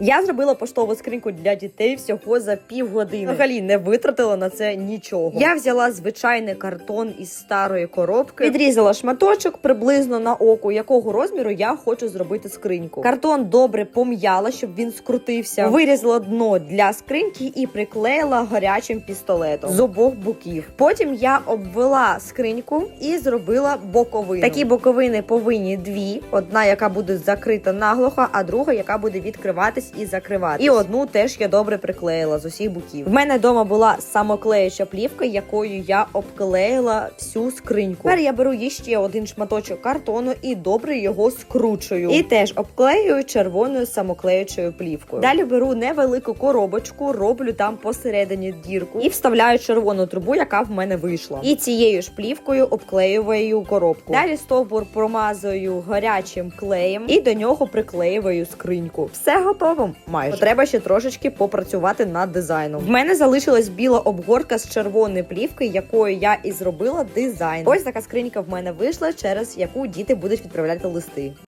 Я зробила поштову скриньку для дітей всього за півгодини. Взагалі не витратила на це нічого. Я взяла звичайний картон із старої коробки, відрізала шматочок приблизно на око, якого розміру я хочу зробити скриньку. Картон добре пом'яла, щоб він скрутився. Вирізала дно для скриньки і приклеїла гарячим пістолетом з обох боків. Потім я обвела скриньку і зробила боковину. Такі боковини повинні дві: одна, яка буде закрита наглухо, а друга, яка буде і закриватись. І одну теж я добре приклеїла з усіх боків. В мене вдома була самоклеюча плівка, якою я обклеїла всю скриньку. Тепер я беру ще один шматочок картону і добре його скручую. І теж обклеюю червоною самоклеючою плівкою. Далі беру невелику коробочку, роблю там посередині дірку і вставляю червону трубу, яка в мене вийшла. І цією ж плівкою обклеюю коробку. Далі стовбур промазую гарячим клеєм і до нього приклеюю скриньку. Все готово. Майже треба ще трошечки попрацювати над дизайном. В мене залишилась біла обгортка з червоної плівки, якою я і зробила дизайн. Ось така скринька в мене вийшла, через яку діти будуть відправляти листи.